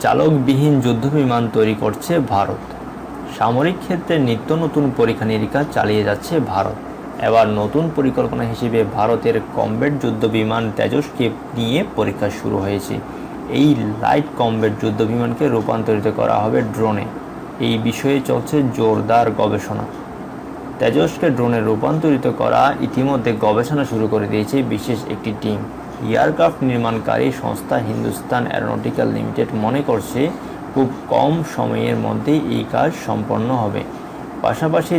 চালকবিহীন যুদ্ধবিমান তৈরি করছে ভারত। সামরিক ক্ষেত্রে নিত্য নতুন পরীক্ষা নিরীক্ষা চালিয়ে যাচ্ছে ভারত। এবার নতুন পরিকল্পনা হিসেবে ভারতের কমব্যাট যুদ্ধবিমান তেজসকে নিয়ে পরীক্ষা শুরু হয়েছে। এই লাইট কমব্যাট যুদ্ধবিমানকে রূপান্তরিত করা হবে ড্রোনে। এই বিষয়ে চলছে জোরদার গবেষণা। তেজসকে ড্রোনে রূপান্তরিত করা ইতিমধ্যে গবেষণা শুরু করে দিয়েছে বিশেষ একটি টিম। এয়ারক্রাফট নির্মাণকারী সংস্থা হিন্দুস্তান অ্যারোনটিক্যাল লিমিটেড মনে করছে, খুব কম সময়ের মধ্যে এই কাজ সম্পন্ন হবে। পাশাপাশি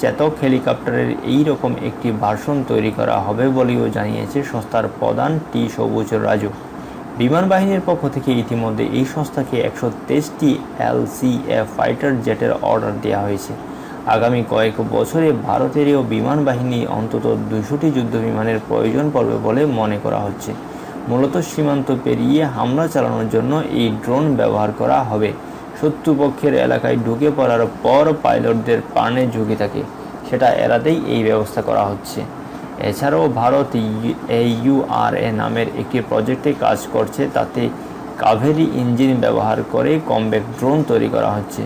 চেতক হেলিকপ্টারের এই রকম একটি ভার্সন তৈরি করা হবে বলেও জানিয়েছে সংস্থার প্রধান টি সবুজ রাজু। বিমান বাহিনীর পক্ষ থেকে ইতিমধ্যে এই সংস্থাকে একশো তেইশটি এলসিএফ ফাইটার জেটের অর্ডার দেওয়া হয়েছে। আগামী কয়েক বছরে ভারতেরও বিমান বাহিনী অন্তত দুশোটি যুদ্ধবিমানের প্রয়োজন পড়বে বলে মনে করা হচ্ছে। মূলত সীমান্ত পেরিয়ে হামলা চালানোর জন্য এই ড্রোন ব্যবহার করা হবে। শত্রুপক্ষের এলাকায় ঢুকে পড়ার পর পাইলটদের প্রাণে ঝুঁকি থাকে। সেটা এড়াতেই এই ব্যবস্থা করা হচ্ছে। এছাড়াও ভারত এইউআরএ নামের একটি প্রজেক্টে কাজ করছে। তাতে কাভেরি ইঞ্জিন ব্যবহার করে কমব্যাক ড্রোন তৈরি করা হচ্ছে।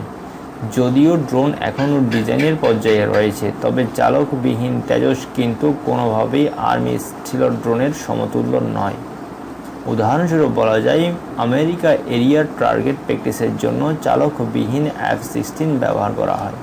যদিও ড্রোন এখনও ডিজাইনের পর্যায়ে রয়েছে, তবে চালকবিহীন তেজস কিন্তু কোনোভাবেই আর্মি ছিল ড্রোনের সমতুল্য নয়। উদাহরণস্বরূপ বলা যায়, আমেরিকা এরিয়ার টার্গেট প্র্যাকটিসের জন্য চালকবিহীন এফ সিক্সটিন ব্যবহার করা হয়।